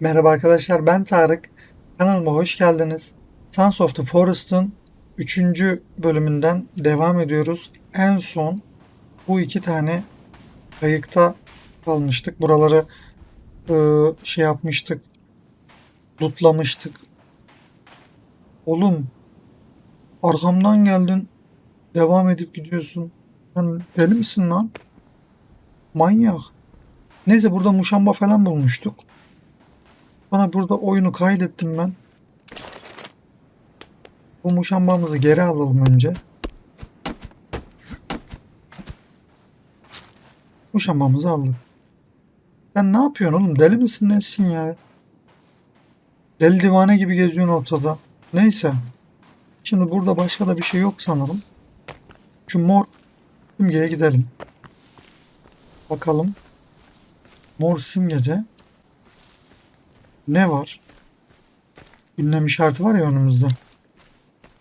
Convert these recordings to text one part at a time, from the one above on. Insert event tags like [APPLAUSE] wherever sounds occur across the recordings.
Merhaba arkadaşlar ben Tarık. Kanalıma hoş geldiniz. Sons of the Forest'ın 3. bölümünden devam ediyoruz. En son bu iki tane kayıkta kalmıştık. Buraları e, şey yapmıştık. Lootlamıştık. Oğlum arkamdan geldin. Devam edip gidiyorsun. Sen deli misin lan? Manyak. Neyse burada muşamba falan bulmuştuk. Sonra burada oyunu kaydettim ben. Bu muşambamızı geri alalım önce. Muşambamızı aldık. Sen ne yapıyorsun oğlum? Deli misin nesin ya? Deli divane gibi geziyorsun ortada. Neyse. Şimdi burada başka da bir şey yok sanırım. Şu mor simgeye gidelim. Bakalım. Mor simgede ne var? Ünlem işareti var ya önümüzde.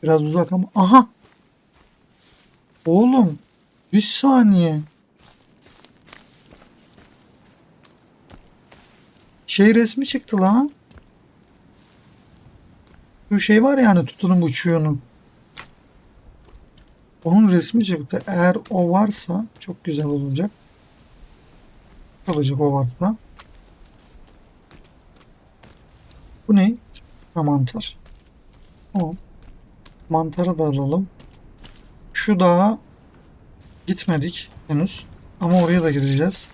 Biraz uzak ama. Aha! Oğlum. Bir saniye. Şey resmi çıktı lan. Şu şey var ya hani tutunum uçuyonu. Onun resmi çıktı. Eğer o varsa çok güzel olacak. Olacak o varsa. Bu ne? Ha, mantar. Tamam. Mantarı da alalım. Şu dağa gitmedik henüz. Ama oraya da gideceğiz.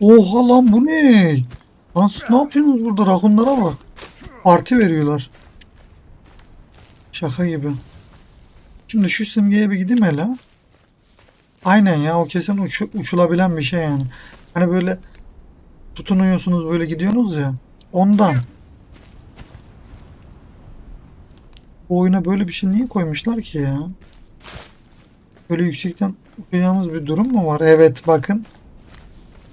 Oha lan bu ne? Lan ne yapıyorsunuz burada? Rakunlara bak. Parti veriyorlar. Şaka gibi. Şimdi şu simgeye bir gideyim hele. Aynen ya o kesin uçu- uçulabilen bir şey yani. Hani böyle tutunuyorsunuz böyle gidiyorsunuz ya. Ondan. Bu oyuna böyle bir şey niye koymuşlar ki ya? Böyle yüksekten uçacağımız bir durum mu var? Evet bakın.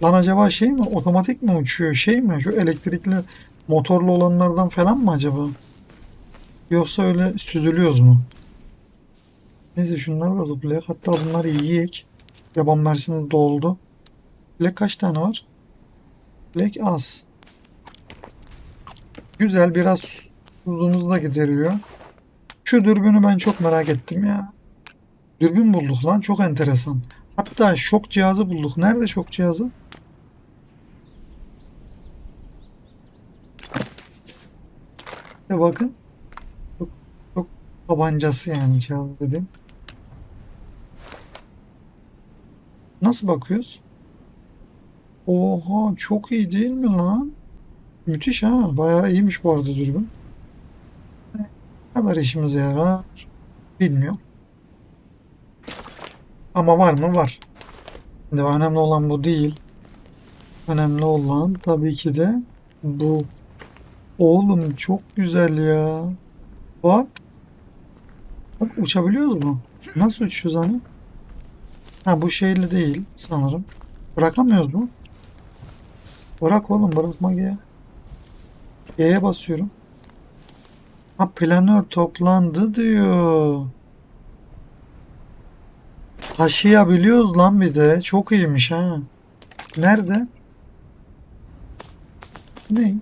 Lan acaba şey mi? Otomatik mi uçuyor? Şey mi? Şu elektrikli motorlu olanlardan falan mı acaba? Yoksa öyle süzülüyoruz mu? Neyse şunlar var Black. Hatta bunları yiyek. Yaban mersini doldu. Black kaç tane var? Black az. Güzel biraz tuzumuzu da gideriyor. Şu dürbünü ben çok merak ettim ya. Dürbün bulduk lan çok enteresan. Hatta şok cihazı bulduk. Nerede şok cihazı? Ya bakın. Çok, çok tabancası yani cihaz dedim. Nasıl bakıyoruz? Oha çok iyi değil mi lan? Müthiş ha. Bayağı iyiymiş bu arada dürbün. Kadar işimize yarar bilmiyorum. Ama var mı? Var. Şimdi önemli olan bu değil. Önemli olan tabii ki de bu. Oğlum çok güzel ya. Bak. Bak uçabiliyoruz mu? Nasıl uçuyoruz hani? Ha bu şeyle değil sanırım. Bırakamıyoruz mu? Bırak oğlum bırakma ya. G'ye basıyorum. Ha planör toplandı diyor. Taşıyabiliyoruz lan bir de. Çok iyiymiş ha. Nerede? Ne?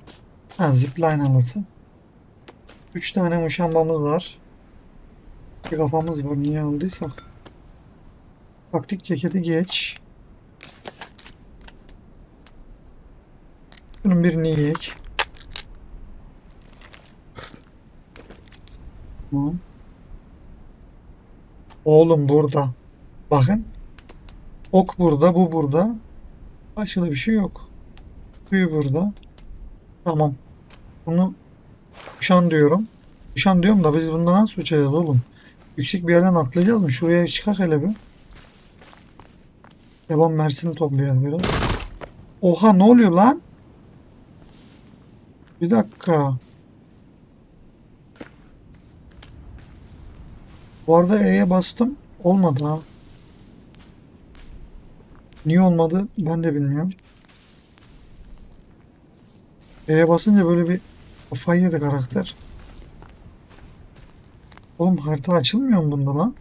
Ha zipline alatı. Üç tane muşambamız var. Bir kafamız var. Niye aldıysak. Taktik ceketi geç. Bunun birini yiyek. Oğlum burada. Bakın. Ok burada, bu burada. Başka bir şey yok. Büyü burada. Tamam. Bunu kuşan diyorum. Kuşan diyorum da biz bundan nasıl uçacağız oğlum? Yüksek bir yerden atlayacağız mı? Şuraya çıkak hele bir. Yaban mersini toplayalım biraz. Oha ne oluyor lan? Bir dakika. Bu arada E'ye bastım. Olmadı ha. Niye olmadı ben de bilmiyorum. E'ye basınca böyle bir kafayı yedi karakter. Oğlum harita açılmıyor mu bunda lan?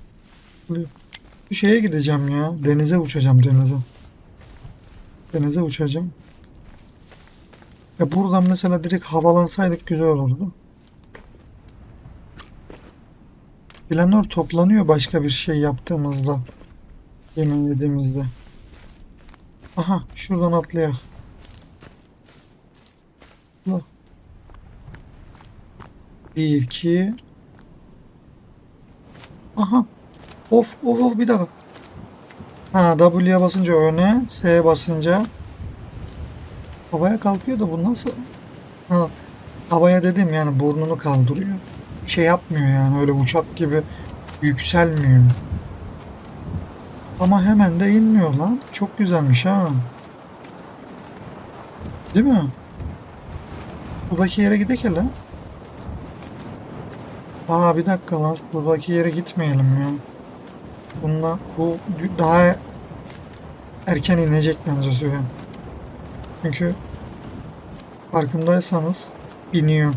Bu şeye gideceğim ya. Denize uçacağım denize. Denize uçacağım. Ya buradan mesela direkt havalansaydık güzel olurdu. Planör toplanıyor başka bir şey yaptığımızda. Yemin yediğimizde. Aha şuradan atlayak. Atla. Bir, iki. Aha. Of of of bir dakika. Ha W'ye basınca öne, S'ye basınca havaya kalkıyor da bu nasıl? Ha, havaya dedim yani burnunu kaldırıyor. Şey yapmıyor yani öyle uçak gibi yükselmiyor. Ama hemen de inmiyor lan. Çok güzelmiş ha. Değil mi? Buradaki yere gidek hele. Aa bir dakika lan. Buradaki yere gitmeyelim ya. Bununla bu daha erken inecek bence süre. Çünkü farkındaysanız iniyor.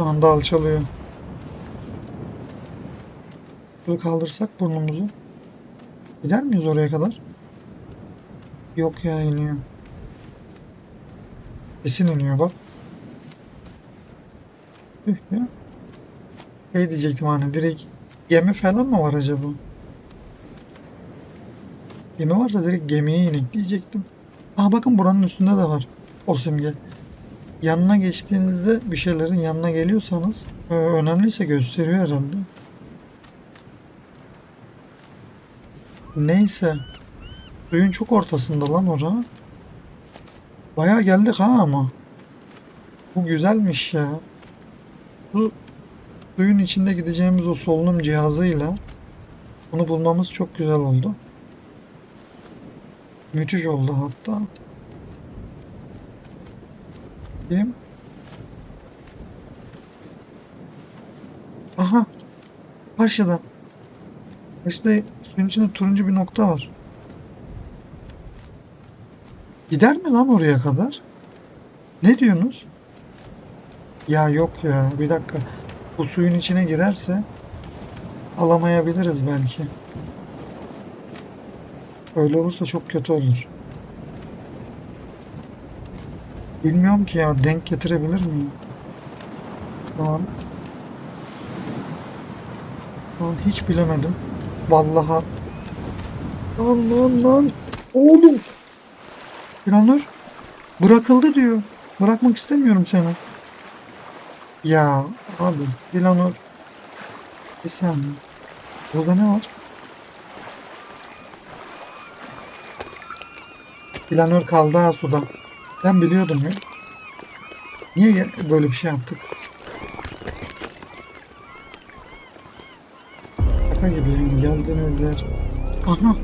Şu anda alçalıyor. Böyle kaldırsak burnumuzu. Gider miyiz oraya kadar? Yok ya iniyor. Kesin iniyor bak. Ya. [LAUGHS] Şey diyecektim hani direkt gemi falan mı var acaba? Gemi varsa direkt gemiye inek diyecektim. Aa bakın buranın üstünde de var o simge. Yanına geçtiğinizde bir şeylerin yanına geliyorsanız e, önemliyse gösteriyor herhalde. Neyse. Suyun çok ortasında lan ora. Bayağı geldik ha ama. Bu güzelmiş ya. Bu suyun içinde gideceğimiz o solunum cihazıyla bunu bulmamız çok güzel oldu. Müthiş oldu hatta. Kim? Aha. Karşıda. Karşıda suyun içinde turuncu bir nokta var. Gider mi lan oraya kadar? Ne diyorsunuz? Ya yok ya. Bir dakika. Bu suyun içine girerse alamayabiliriz belki. Öyle olursa çok kötü olur. Bilmiyorum ki ya denk getirebilir miyim? Lan. Lan hiç bilemedim. Vallahi. Lan lan lan. Oğlum. Planör. Bırakıldı diyor. Bırakmak istemiyorum seni. Ya abi planör. Bir saniye. Burada ne var? Planör kaldı ha suda. Ben biliyordum ya. Niye böyle bir şey yaptık? Şaka gibi yani geldiniz Aha.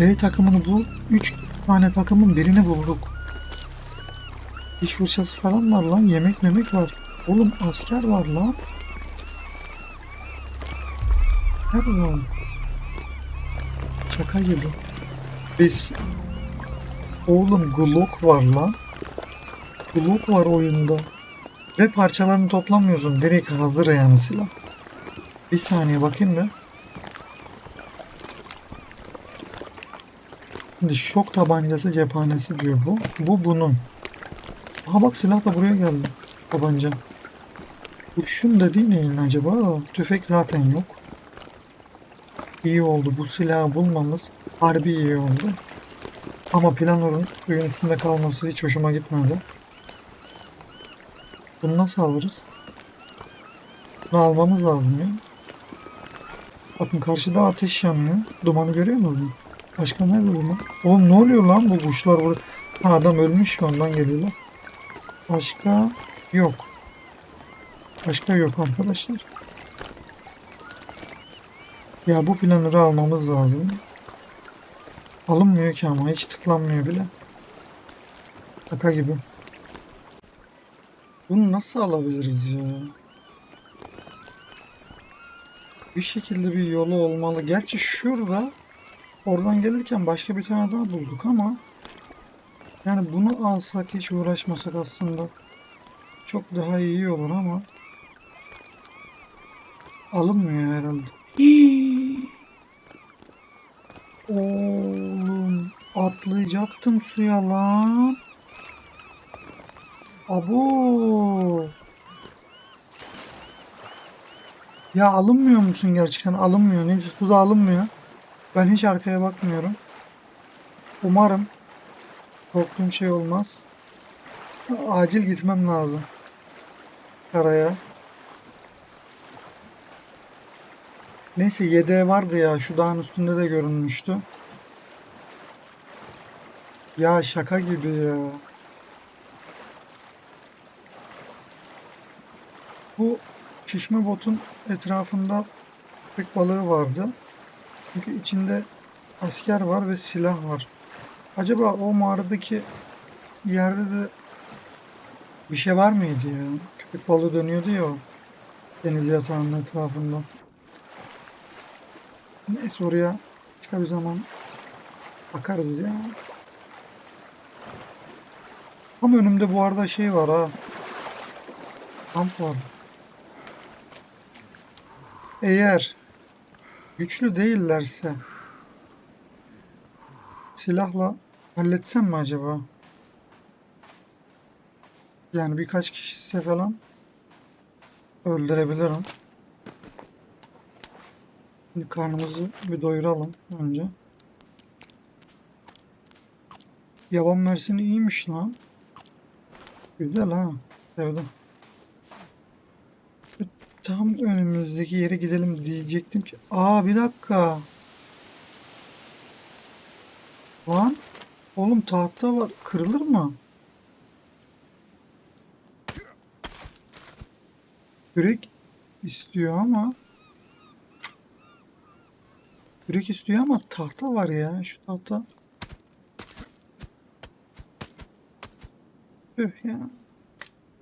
B takımını bul. 3 tane takımın birini bulduk. Diş fırçası falan var lan. Yemek memek var. Oğlum asker var lan. Her var. Şaka gibi. Biz Oğlum Glock var lan. Glock var oyunda. Ve parçalarını toplamıyorsun. Direkt hazır yani silah. Bir saniye bakayım da. Şimdi şok tabancası cephanesi diyor bu. Bu bunun. Aha bak silah da buraya geldi. Tabanca. Kurşun da değil neyin acaba? Tüfek zaten yok. İyi oldu. Bu silahı bulmamız harbi iyi oldu. Ama planörün suyun üstünde kalması hiç hoşuma gitmedi. Bunu nasıl alırız? Bunu almamız lazım ya. Bakın karşıda ateş yanıyor. Dumanı görüyor musunuz? Başka nerede duman? Oğlum ne oluyor lan bu kuşlar burada? Ha adam ölmüş ondan geliyorlar. Başka yok. Başka yok arkadaşlar. Ya bu planörü almamız lazım. Alınmıyor ki ama hiç tıklanmıyor bile. Şaka gibi. Bunu nasıl alabiliriz ya? Bir şekilde bir yolu olmalı. Gerçi şurada oradan gelirken başka bir tane daha bulduk ama yani bunu alsak hiç uğraşmasak aslında çok daha iyi olur ama alınmıyor herhalde. Hii! Atlayacaktım suya lan. Abo. Ya alınmıyor musun gerçekten? Alınmıyor. Neyse suda alınmıyor. Ben hiç arkaya bakmıyorum. Umarım korktuğum şey olmaz. Acil gitmem lazım. Karaya. Neyse yedeği vardı ya. Şu dağın üstünde de görünmüştü. Ya şaka gibi ya. Bu şişme botun etrafında köpek balığı vardı. Çünkü içinde asker var ve silah var. Acaba o mağaradaki yerde de bir şey var mıydı ya? Köpek balığı dönüyordu ya deniz yatağının etrafında. Neyse oraya başka bir zaman bakarız ya. Ama önümde bu arada şey var ha. Kamp var. Eğer güçlü değillerse silahla halletsem mi acaba? Yani birkaç kişiyse falan öldürebilirim. Şimdi karnımızı bir doyuralım önce. Yaban mersini iyiymiş lan. Güzel ha. Sevdim. Tam önümüzdeki yere gidelim diyecektim ki. Aa bir dakika. Lan. Oğlum tahta var. Kırılır mı? Kürek istiyor ama. Kürek istiyor ama tahta var ya. Şu tahta. Tüh ya.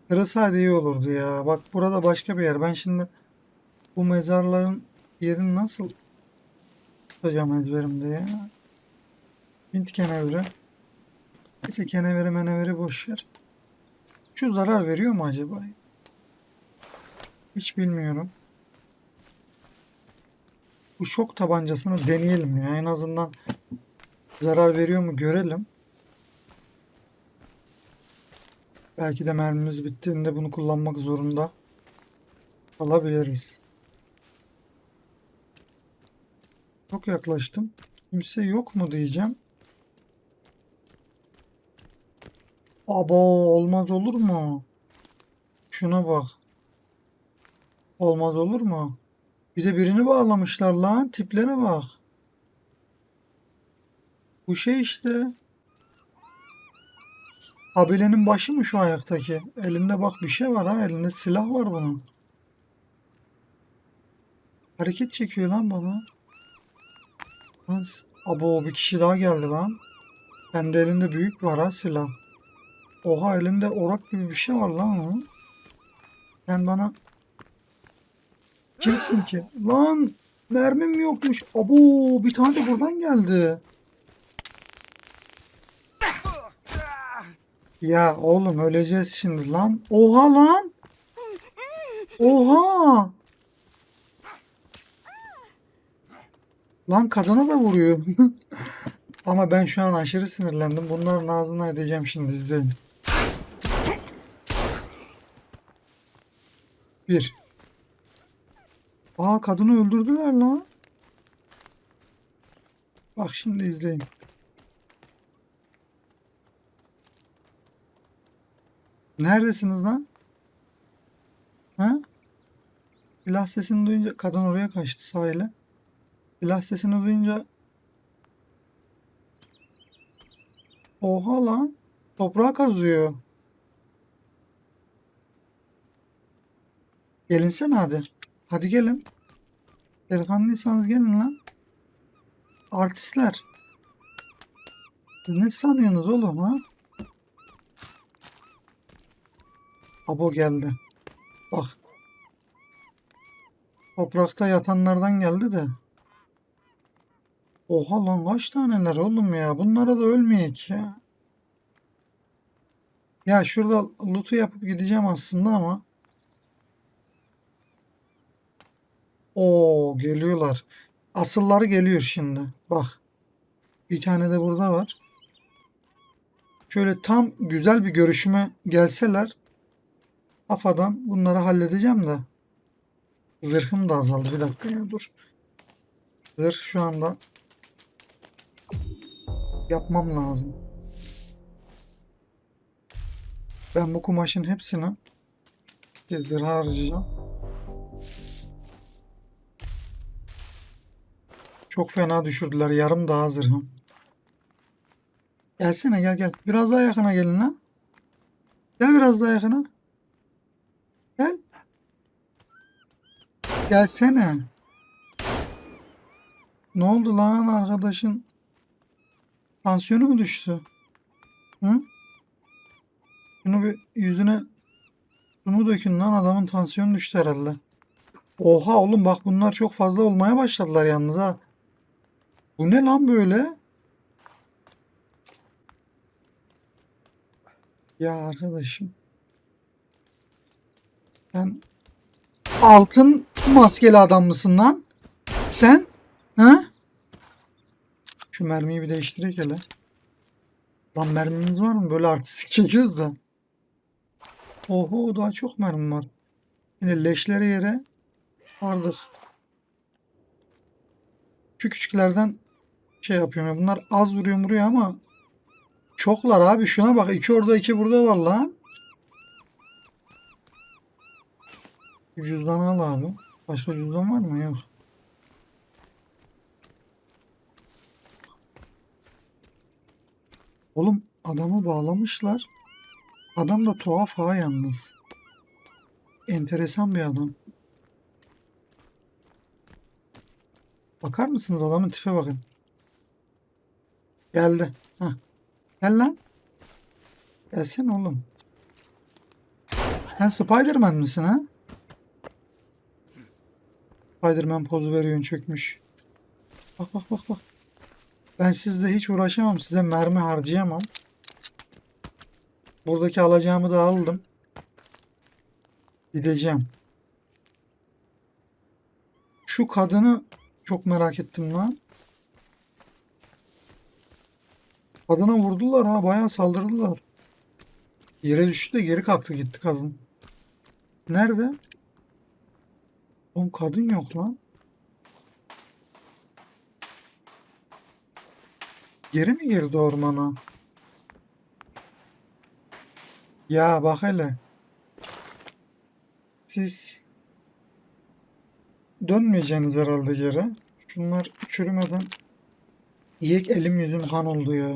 Kırılsaydı iyi olurdu ya. Bak burada başka bir yer. Ben şimdi bu mezarların yerini nasıl tutacağım ezberimde ya. Hint kenevri. Neyse kenevri menevri boş ver. Şu zarar veriyor mu acaba? Hiç bilmiyorum. Bu şok tabancasını deneyelim ya. En azından zarar veriyor mu görelim. Belki de mermimiz bittiğinde bunu kullanmak zorunda kalabiliriz. Çok yaklaştım. Kimse yok mu diyeceğim. Abo olmaz olur mu? Şuna bak. Olmaz olur mu? Bir de birini bağlamışlar lan. Tiplere bak. Bu şey işte. Kabilenin başı mı şu ayaktaki? Elinde bak bir şey var ha. Elinde silah var bunun. Hareket çekiyor lan bana. Lan, abo bir kişi daha geldi lan. Hem de elinde büyük var ha silah. Oha elinde orak gibi bir şey var lan onun. Sen bana kimsin ki? Lan mermim yokmuş. Abo bir tane de buradan geldi. Ya oğlum öleceğiz şimdi lan. Oha lan. Oha. Lan kadına da vuruyor. [LAUGHS] Ama ben şu an aşırı sinirlendim. Bunların ağzına edeceğim şimdi izleyin. Bir. Aa kadını öldürdüler lan. Bak şimdi izleyin. Neredesiniz lan? Ha? Silah sesini duyunca kadın oraya kaçtı sahile. Silah sesini duyunca Oha lan. Toprağa kazıyor. Gelinsene hadi. Hadi gelin. Delikanlıysanız gelin lan. Artistler. Ne sanıyorsunuz oğlum ha? Abo geldi. Bak. Toprakta yatanlardan geldi de. Oha lan kaç taneler oğlum ya. Bunlara da ölmeyek ya. Ya şurada loot'u yapıp gideceğim aslında ama. Oo geliyorlar. Asılları geliyor şimdi. Bak. Bir tane de burada var. şöyle tam güzel bir görüşüme gelseler kafadan bunları halledeceğim de. Zırhım da azaldı. Bir dakika ya dur. Zırh şu anda yapmam lazım. Ben bu kumaşın hepsini bir zırha harcayacağım. Çok fena düşürdüler. Yarım daha zırhım. Gelsene gel gel. Biraz daha yakına gelin lan. Gel biraz daha yakına. Gel. Gelsene. Ne oldu lan arkadaşın? Tansiyonu mu düştü? Hı? Şunu bir yüzüne şunu dökün lan adamın tansiyonu düştü herhalde. Oha oğlum bak bunlar çok fazla olmaya başladılar yalnız ha. Bu ne lan böyle? Ya arkadaşım. Sen altın maskeli adam mısın lan? Sen? Ha? Şu mermiyi bir değiştirek hele. Lan mermimiz var mı? Böyle artistik [LAUGHS] çekiyoruz da. Oho daha çok mermi var. Yine leşleri yere sardık. Şu küçüklerden şey yapıyorum. ya, Bunlar az vuruyor vuruyor ama çoklar abi. Şuna bak. iki orada iki burada var lan. Bir Cüzdan al abi. Başka cüzdan var mı? Yok. Oğlum adamı bağlamışlar. Adam da tuhaf ha yalnız. Enteresan bir adam. Bakar mısınız adamın tipe bakın. Geldi. Hah. Gel lan. Gelsene oğlum. Sen Spiderman misin ha? Spiderman pozu veriyorsun çökmüş. Bak bak bak bak. Ben sizle hiç uğraşamam. Size mermi harcayamam. Buradaki alacağımı da aldım. Gideceğim. Şu kadını çok merak ettim lan. Kadına vurdular ha. Bayağı saldırdılar. Yere düştü de geri kalktı gitti kadın. Nerede? Oğlum kadın yok lan. Geri mi girdi ormana? Ya bak hele. Siz dönmeyeceksiniz herhalde geri. Şunlar çürümeden yiyek elim yüzüm kan oldu ya.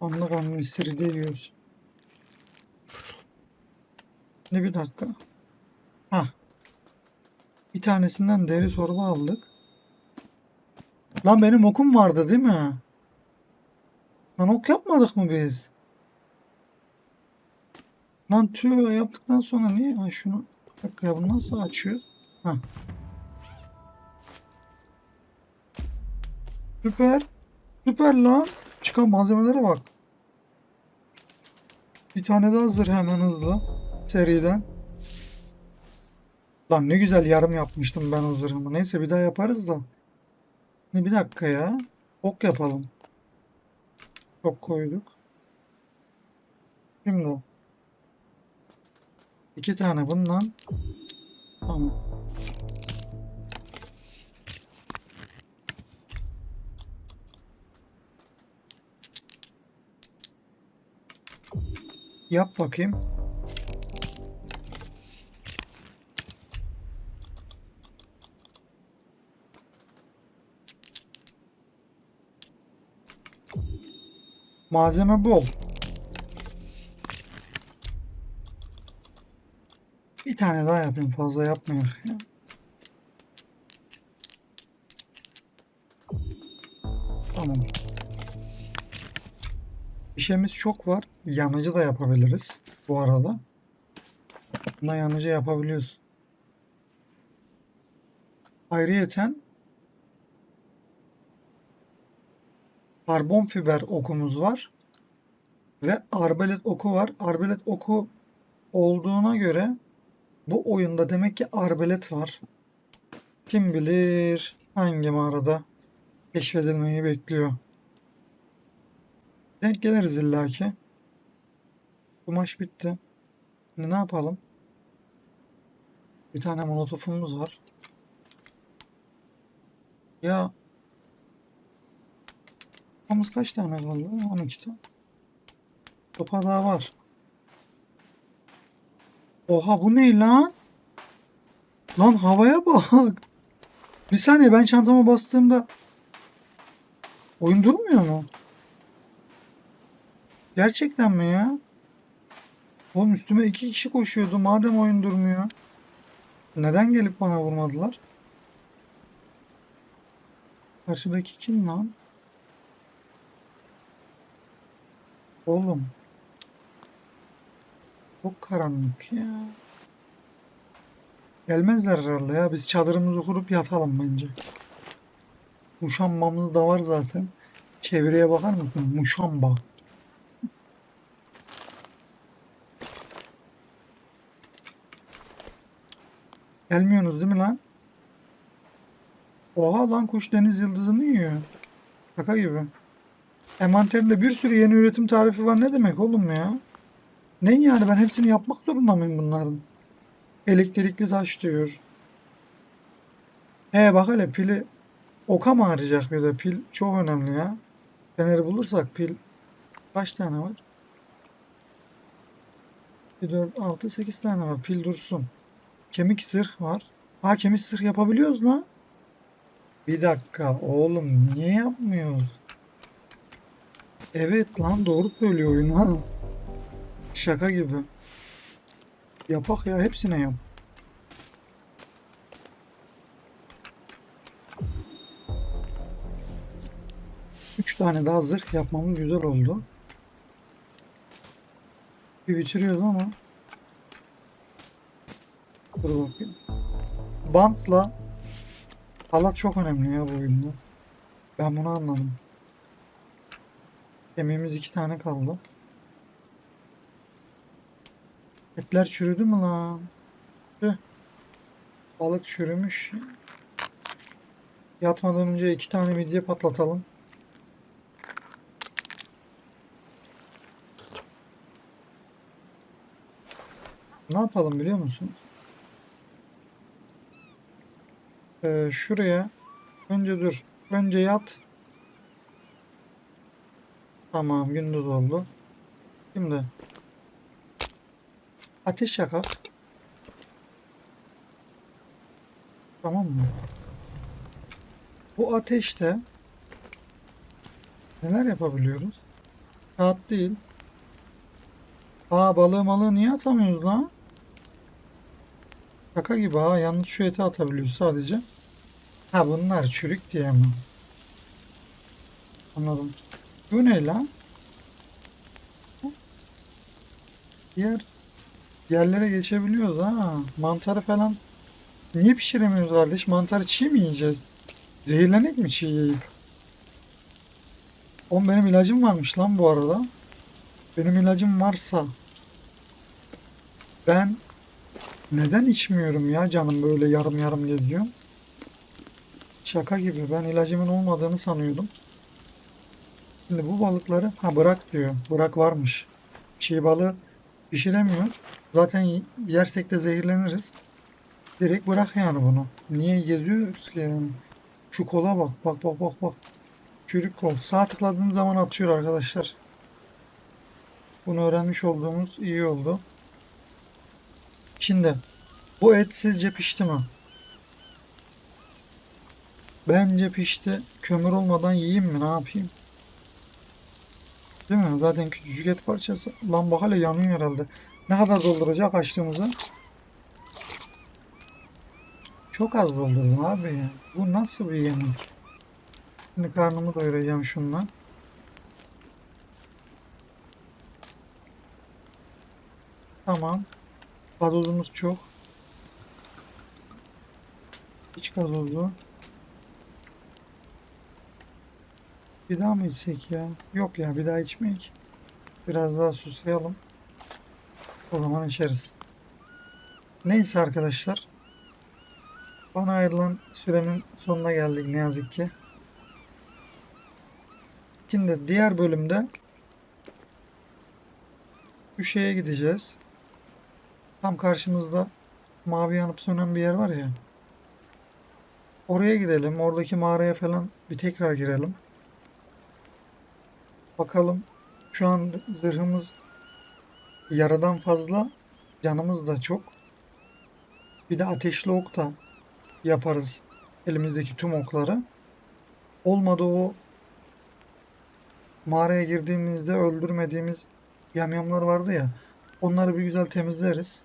Anlı kanlı istiridye yiyoruz. Ne bir dakika. Ha. Bir tanesinden deri torba aldık. Lan benim okum vardı değil mi? Lan ok yapmadık mı biz? Lan tüyo yaptıktan sonra niye? Ha şunu bir dakika ya bunu nasıl açıyor? Ha. Süper. Süper lan. Çıkan malzemelere bak. Bir tane daha zırh hemen hızlı. Seriden. Lan ne güzel yarım yapmıştım ben o zırhımı. Neyse bir daha yaparız da. Ne bir dakika ya. Ok yapalım. Ok koyduk. Şimdi. İki tane bundan. Tamam. Yap bakayım. Malzeme bol. Bir tane daha yapayım. Fazla yapmayayım ya. Tamam. İşimiz çok var. Yanıcı da yapabiliriz bu arada. Buna yanıcı yapabiliyoruz. Ayrıyeten karbon fiber okumuz var. Ve arbalet oku var. Arbalet oku olduğuna göre bu oyunda demek ki arbalet var. Kim bilir hangi mağarada keşfedilmeyi bekliyor. Denk geliriz illaki. Kumaş bitti. Şimdi ne yapalım? Bir tane molotofumuz var. Ya Toplamız kaç tane kaldı? 12 tane. Topar daha var. Oha bu ne lan? Lan havaya bak. Bir saniye ben çantama bastığımda oyun durmuyor mu? Gerçekten mi ya? Oğlum üstüme iki kişi koşuyordu madem oyun durmuyor. Neden gelip bana vurmadılar? Karşıdaki kim lan? Oğlum. Çok karanlık ya. Gelmezler herhalde ya. Biz çadırımızı kurup yatalım bence. Muşambamız da var zaten. Çevreye bakar mısın? Muşamba. Gelmiyorsunuz değil mi lan? Oha lan kuş deniz yıldızını yiyor. Şaka gibi. Envanterinde bir sürü yeni üretim tarifi var. Ne demek oğlum ya? Ne yani ben hepsini yapmak zorunda mıyım bunların? Elektrikli taş diyor. He bak hele pili oka mı harcayacak bir de pil çok önemli ya. Feneri bulursak pil kaç tane var? 1, 4, 6, 8 tane var. Pil dursun. Kemik zırh var. Ha kemik zırh yapabiliyoruz lan. Bir dakika oğlum niye yapmıyoruz? Evet lan doğru söylüyor oyun ha. Şaka gibi. Yapak ya hepsine yap. Üç tane daha zırh yapmamız güzel oldu. Bir bitiriyordu ama. Dur bakayım. Bantla halat çok önemli ya bu oyunda. Ben bunu anladım. Kemiğimiz iki tane kaldı. Etler çürüdü mü lan? Tüh. Balık çürümüş. Yatmadan önce iki tane midye patlatalım. Ne yapalım biliyor musunuz? Ee, şuraya önce dur. Önce yat. Tamam gündüz oldu. Şimdi ateş yakak. Tamam mı? Bu ateşte neler yapabiliyoruz? Kağıt değil. Aa balığı malığı niye atamıyoruz lan? Şaka gibi ha. Yalnız şu eti atabiliyoruz sadece. Ha bunlar çürük diye mi? Anladım. Bu ne lan? Diğer yerlere geçebiliyoruz ha. Mantarı falan niye pişiremiyoruz kardeş? Mantarı çiğ mi yiyeceğiz? Zehirlenek mi çiğ yiyip? Oğlum benim ilacım varmış lan bu arada. Benim ilacım varsa ben neden içmiyorum ya canım böyle yarım yarım geziyor? Şaka gibi ben ilacımın olmadığını sanıyordum. Şimdi bu balıkları ha bırak diyor. Bırak varmış. Çiğ balığı pişiremiyor. Zaten yersek de zehirleniriz. Direkt bırak yani bunu. Niye geziyoruz ki yani? Şu kola bak. Bak bak bak bak. Çürük kol. Sağ tıkladığınız zaman atıyor arkadaşlar. Bunu öğrenmiş olduğumuz iyi oldu. Şimdi bu et sizce pişti mi? Bence pişti. Kömür olmadan yiyeyim mi? Ne yapayım? Değil mi? Zaten küçücük et parçası. Lan bak hala yanıyor herhalde. Ne kadar dolduracak açtığımızı? Çok az doldurdu abi. Bu nasıl bir yemek? Şimdi karnımı doyuracağım şundan. Tamam. Gazozumuz çok. İç gazozu. Bir daha mı içsek ya? Yok ya bir daha içmeyek. Biraz daha susayalım. O zaman içeriz. Neyse arkadaşlar. Bana ayrılan sürenin sonuna geldik ne yazık ki. Şimdi diğer bölümde Şu şeye gideceğiz. Tam karşımızda mavi yanıp sönen bir yer var ya. Oraya gidelim. Oradaki mağaraya falan bir tekrar girelim. Bakalım. Şu an zırhımız yaradan fazla. Canımız da çok. Bir de ateşli ok da yaparız. Elimizdeki tüm okları. Olmadı o mağaraya girdiğimizde öldürmediğimiz yamyamlar vardı ya. Onları bir güzel temizleriz.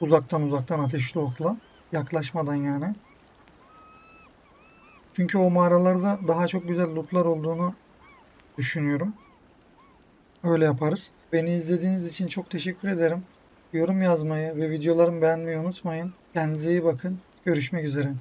Uzaktan uzaktan ateşli okla. Yaklaşmadan yani. Çünkü o mağaralarda daha çok güzel lootlar olduğunu düşünüyorum. Öyle yaparız. Beni izlediğiniz için çok teşekkür ederim. Yorum yazmayı ve videolarımı beğenmeyi unutmayın. Kendinize iyi bakın. Görüşmek üzere.